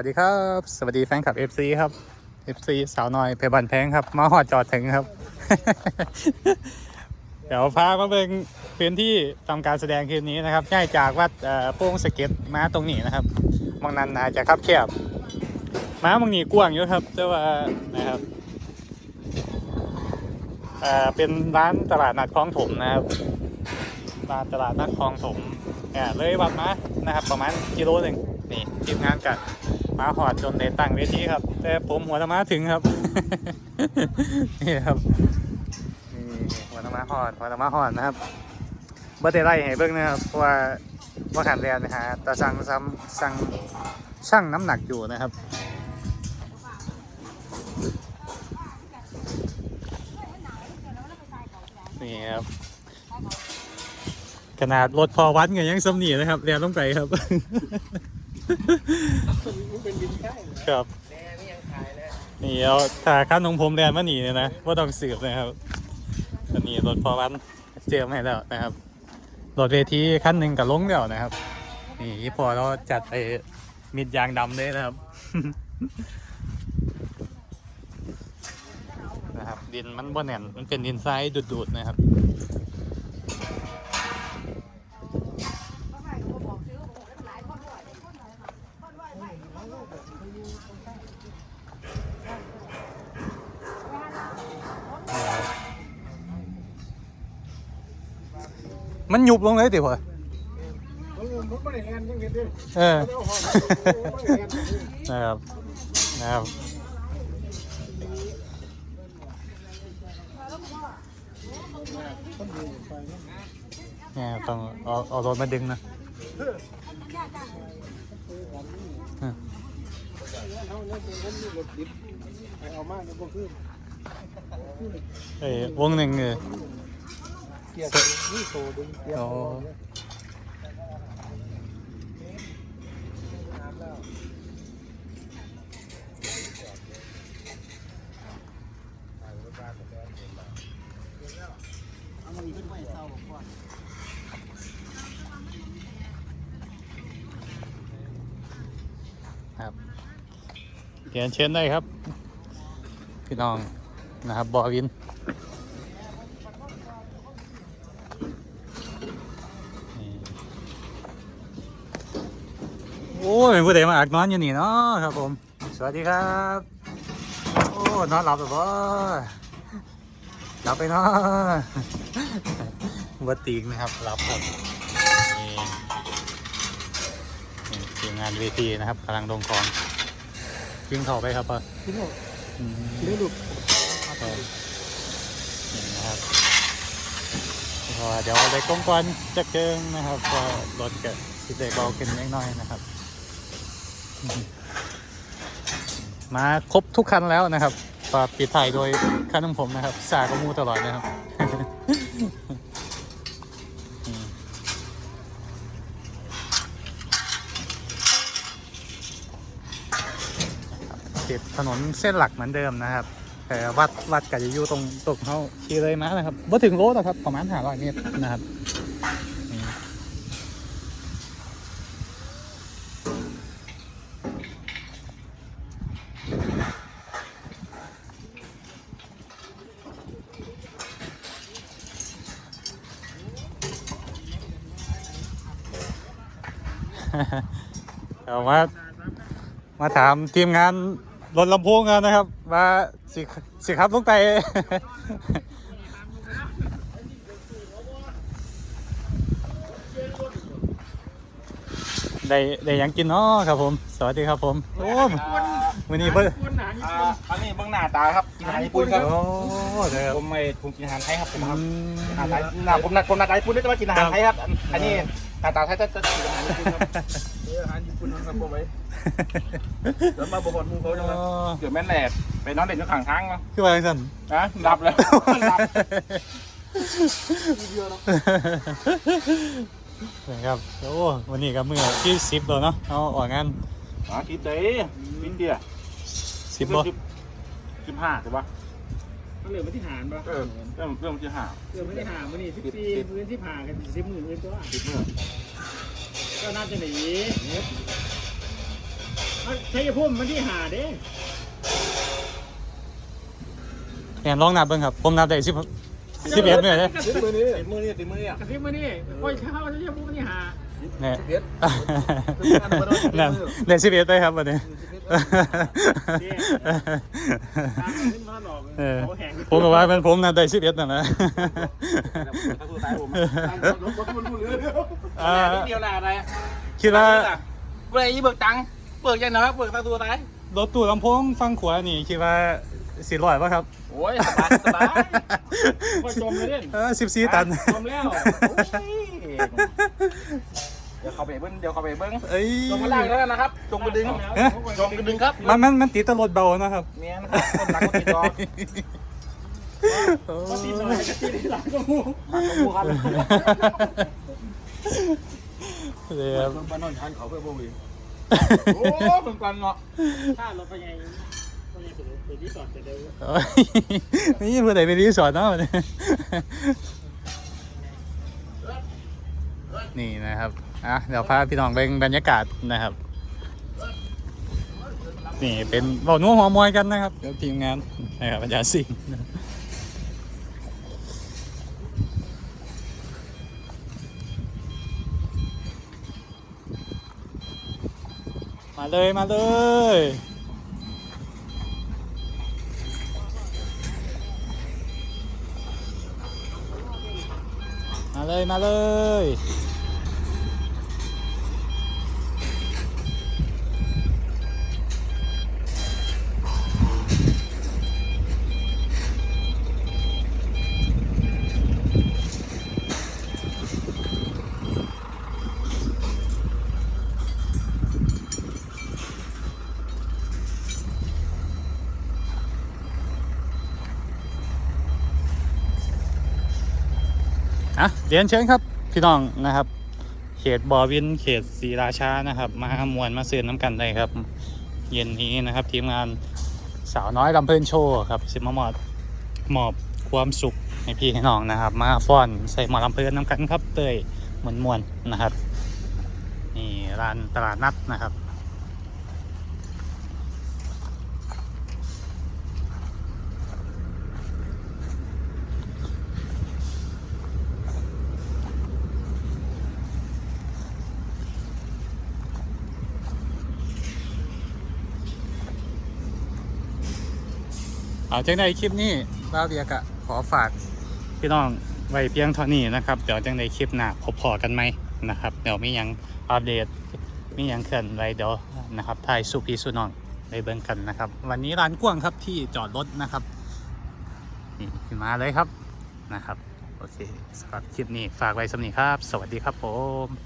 สวัสดีครับ สวัสดีแฟนคลับ FC ครับ FC สาวน้อยเพบันแพงครับ มาหอดจอดถึงครับ เดี๋ยวพามาเป็นพื้นที่ทำการแสดงคืนนี้นะครับง่ายจากวัดเอ่อโป้งสเก็ตม้าตรงนี้นะครับมองนันอาจจะคับแคบม้ามองนี้กว้างอยู่ครับแต่ว่านะครับเอ่อเป็นร้านตลาดนัดคลองถมนะครับร้านตลาดนัดคลองถมเนี่ยเลยวัดมานะครับ ประมาณกิโลหนึ่งนี่ทีมงานกัน มาหอดจนในตั้งเวทีครับ แต่ผมหัวธรรมาถึงครับ นี่ครับนี่หัวธรรมาหอดหัวธรรมาหอดนะครับเบอร์เตไล่ให้เบิ่งนะครับเพราะว่าว่าขันเรียนนะฮะตาสั่งซ้ำสั่งช่างน้ำหนักอยู่นะครับนี่ครับขนาดรถพอวัดกันยังสำนีนะครับเรียนต้องไปครับ ครับนี่เอาถ้าขั้นของผมแลนมาหนีเนี่ยนะว่าต้องสืบนะครับอันนี้รถพอวันเจอมให้แล้วนะครับรถเวทีขั้นหนึ่งกับลงแล้วนะครับ นี่พอเราจัดไปมิดยางดำเลยนะครับ นะครับ ดินมันบ่แน่นมันเป็นดินทรายดูดๆนะครับ มันยุบลงเลยติพ่อผมไม่ได้แอนยังเห็นด้วยเออเจ้าหอมไม่ได้แอนนะครับนะครับเนี่ยต้องเอาเอารถมาดึงนะเขาเนี่ยเป็นคนมีรถติดไปเอามากก็คือเอ้ยวงหนึ่งเออ เกียร์นี่โตดึงเกียร์โอ้ครับเขียนเชิญได้ครับ พี่น้องนะครับบอวิน โอ้ยผู้ใดมาอักนอนอยู่นี่เนาะครับผม สวัสดีครับ โอ้นอนหลับหรือเปล่าหลับไปเนาะวัดตีกนะครับหลับครับนี่นี่ทีมงานเวทีนะครับกำลังลงกองยิงเข่าไปครับป่ะที่หมดอืมเลี้ยงลูกเออนี่นะครับก็เดี๋ยวไปกงกวนจะเกิงนะครับก็รถกับสิเดเบาขึ้นเล็กน้อยนะครับ มาครบทุกคันแล้วนะครับฝากปิดถ่ายโดยคันของผมนะครับ สากมูตลอดนะครับ ติดถนนเส้นหลักเหมือนเดิมนะครับ แต่วัดวัดกับจะอยู่ตรงตรงเขาขี่เลยมานะครับบ่ถึงโลนะครับ ประมาณห้าร้อยเมตรนะครับ เอามามาถามทีมงานรถลำโพงกันนะครับ ว่าสิสิครับลงไปได้ได้หยังกินเนาะครับผม สวัสดีครับผม โอ้วันนี้เพิ่งคนหนาญี่อ่าปุ่นอันนี้เบื้องหน้าตาครับ กินอาหารญี่ปุ่นครับโอ้เดี๋ยวผมไม่ผมกินอาหารไทยครับผมอืครับมอาหารไทยหน้าผมหน้าผมหน้าตาญี่ปุ่นได้แต่ว่ากินอาหารไทยครับ อันอันนี้หน้าตาไทยจะจะกินอาหารญี่ปุ่นครับเดี๋ยวอาหารญี่ปุ่นครับผมไว้เดี๋ยวมาบอกมูเขาจะมาเดี๋ยวแม่นแหลดไปนอนเล่นอยู่ข้างทางเนาะคือว่าจังสันนะหลับแล้วหลับทีเดียวเนาะนะครับโอ้วันนี้ก็มือที่สิบแล้วเนาะเอาออกงานอ๋อคิดเด้คิดเดียสิบบ่ สิบห้าใช่ปะเขาเหลือไม่ที่หารป่ะเออเริ่มเริ่มที่ห้าเหลือไม่ที่หารมันนี่สิบสี่พื้นที่ผ่ากันสิบหมื่นพื้นตัวสิบเมื่อก็น่าจะหนีเนี้ยถ้าใช้พุ่มมันที่หาเด้แอนลองนับเบิ่งครับ ผมนับได้สิบสิบเอ็ดเนี่ยเด้ติดมือนี้ติดมือนี่ติดมือนี่กระซิบมานี่โอ้ยข้าวใช้พุ่มมันที่หาเนี่ยเอ็ดนั่นได้สิบเอ็ดไปครับวันนี้ตาม ขึ้นมาหลอกเออเขาแหงผมก็ว่าเป็นผมนับได้สิบเอ็ดนั่นนะถ้าสู้ตายผมรถมันพูดเลยอ่านิดเดียวนะอะไรคิดว่าเบิกยี่เบิกตังค์เบิกยังไงครับเบิกถ้าสู้ตายรถตู้ลำโพงฟังขวานี่คิดว่าสี่ร้อยป่ะครับ โอ้ยสบายสบายก็จมเลยเด่นเออสิบสี่ตันจมแล้ว เดี๋ยวเขาไปเบิ้งเดี๋ยวเขาไปเบิ้งเอ้ยจงมาล่างแล้วนะครับจงกระดึงเอ๊ะจงกระดึงครับมันมันมันติดแตรถเบานะครับเมียนะครับคนหลังคนติดจอโอ้ก็ตีหน่อยยก็ตีที่หลังก็มูมันต้องพูดครับเดี๋ยวบ้านนอนทานเขาเพื่อพวกวีโอ้เหมือนกันเนาะถ้ารถไปไงไปไงสุดไปที่สอดจะเดินโอ้ยนี่เพื่อไหนไปรีสอร์ทเนาะ นี่นะครับอะเดี๋ยวพาพี่น้องไปบรรยากาศนะครับ นี่เป็นเบาหนัวหัวมวยกันนะครับทีมงานนะครับอาจารย์สิงห์มาเลยมาเลยมาเลยมาเลย อะเรียนเชิญครับพี่น้องนะครับ เขตบอวินเขตศรีราชานะครับ มามวนมาเสือน้ำกันได้ครับ เย็นนี้นะครับ ทีมงานสาวน้อยลำเพลินโชว์ครับสิมามอบมอบความสุขให้พี่ให้น้องนะครับ มาฟ้อนใส่หมอลำเพลินน้ำกันครับเตยมวนมวนนะครับ นี่ร้านตลาดนัดนะครับ เอาจังในคลิปนี้บ้าเบียกะขอฝากพี่น้องไว้เพียงเท่านี้นะครับ เดี๋ยวจังในคลิปหน้าพบพอกันไหมนะครับเดี๋ยวมียังอัปเดตมียังเคลื่อนไหวเดี๋ยวนะครับถ่ายสุพีสุนองไปเบิ่งกันนะครับ วันนี้ร้านกว้างครับที่จอดรถนะครับนี่ขึ้นมาเลยครับนะครับ โอเคสำหรับคลิปนี้ฝากไว้สำนีครับ สวัสดีครับผม